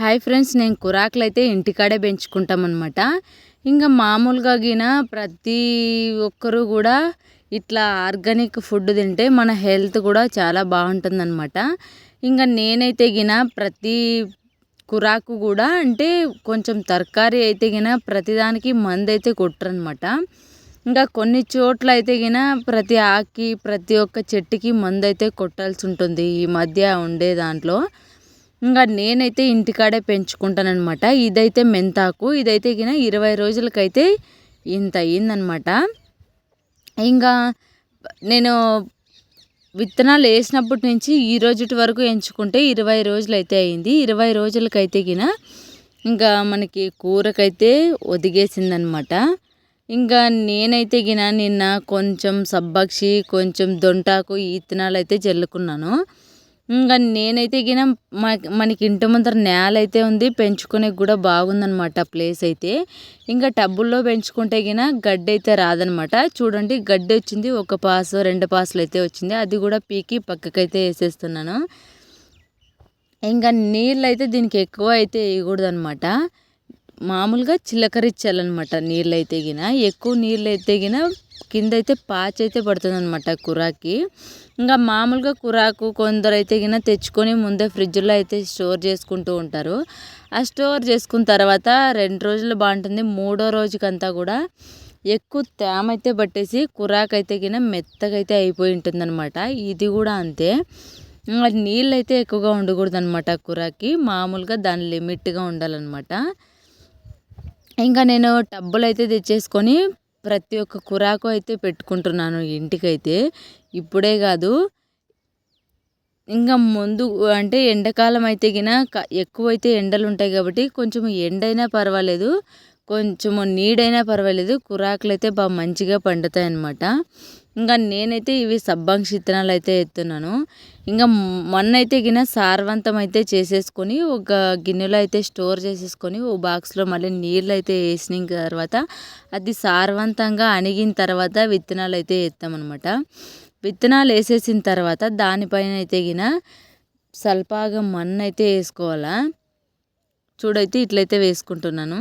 Hi friends నేను కురాకులు అయితే ఇంటికాడే పెంచుకుంటాం అనమాట ఇంకా మామూలుగా గిన ప్రతి ఒక్కరు కూడా ఇట్లా ఆర్గానిక్ ఫుడ్ తింటే మన హెల్త్ కూడా చాలా బాగుంటుంది అనమాట ఇంకా నేనైతే గిన ప్రతి కురాకు కూడా అంటే కొంచెం తరకారీ అయితే గిన ప్రతిదానికి మందు అయితే కొట్టరనమాట ఇంకా కొన్ని చోట్ల అయితే గిన ప్రతి ఆకి ప్రతి ఒక్క చెట్టుకి మందు అయితే కొట్టాల్సి ఉంటుంది. ఈ మధ్య ఉండే దాంట్లో ఇంకా నేనైతే ఇంటికాడే పెంచుకుంటానమాట ఇదైతే మెంతాకు. ఇదైతే గిన ఇరవై రోజులకైతే ఇంత అయ్యిందనమాట ఇంకా నేను విత్తనాలు వేసినప్పటి నుంచి ఈ రోజుటి వరకు ఎంచుకుంటే ఇరవై రోజులు అయితే అయింది ఇరవై రోజులకైతే గిన ఇంకా మనకి కూరకైతే ఒదిగేసిందనమాట ఇంకా నేనైతే గిన నిన్న కొంచెం సబ్బక్షి కొంచెం దొంటాకు ఈ విత్తనాలు అయితే జల్లుకున్నాను. ఇంకా నేనైతే గిన మనకి ఇంటి ముందర నేల అయితే ఉంది పెంచుకునేకి కూడా బాగుందనమాట ప్లేస్ అయితే. ఇంకా టబ్బుల్లో పెంచుకుంటే గిన గడ్డి అయితే రాదనమాట చూడండి గడ్డి వచ్చింది ఒక పాసు రెండు పాసులు అయితే వచ్చింది. అది కూడా పీకి పక్కకైతే వేసేస్తున్నాను. ఇంకా నీళ్ళు అయితే దీనికి ఎక్కువ అయితే వేయకూడదు అనమాట మామూలుగా చిలకరించాలన్నమాట నీళ్ళు అయితే గిన ఎక్కువ నీళ్ళు అయితే గిన కింద అయితే పాచి అయితే పడుతుంది అనమాట కురాకి. ఇంకా మామూలుగా కూరాకు కొందరు అయితే గిన తెచ్చుకొని ముందే ఫ్రిడ్జ్లో అయితే స్టోర్ చేసుకుంటూ ఉంటారు. ఆ స్టోర్ చేసుకున్న తర్వాత రెండు రోజులు బాగుంటుంది. మూడో రోజుకంతా కూడా ఎక్కువ తేమ అయితే పట్టేసి కురాకు అయితే గిన మెత్తగా అయితే అయిపోయి ఉంటుంది అనమాట ఇది కూడా అంతే. నీళ్ళు అయితే ఎక్కువగా ఉండకూడదు అనమాట కూరకి. మామూలుగా దాని లిమిట్గా ఉండాలన్నమాట. ఇంకా నేను టబ్బులు అయితే తెచ్చేసుకొని ప్రతి ఒక్క కురాకు అయితే పెట్టుకుంటున్నాను ఇంటికైతే. ఇప్పుడే కాదు. ఇంకా ముందు అంటే ఎండాకాలం అయితే గిన ఎక్కువైతే ఎండలు ఉంటాయి కాబట్టి కొంచెం ఎండైనా పర్వాలేదు. కొంచెము నీడైనా పర్వాలేదు కురాకులు అయితే బాగా మంచిగా పండుతాయి అన్నమాట ఇంకా నేనైతే ఇవి సబ్బంక్ష విత్తనాలు అయితే ఎత్తున్నాను. ఇంకా మొన్న అయితే గిన సారవంతం అయితే చేసేసుకొని ఒక గిన్నెలో అయితే స్టోర్ చేసేసుకొని ఓ బాక్స్లో మళ్ళీ నీళ్ళు అయితే వేసిన తర్వాత అది సారవంతంగా అణిగిన తర్వాత విత్తనాలు అయితే ఎత్తామన్నమాట. విత్తనాలు వేసేసిన తర్వాత దానిపైన అయితే గిన సల్పాగా మన్ను అయితే వేసుకోవాలా. చూడైతే ఇట్లయితే వేసుకుంటున్నాను.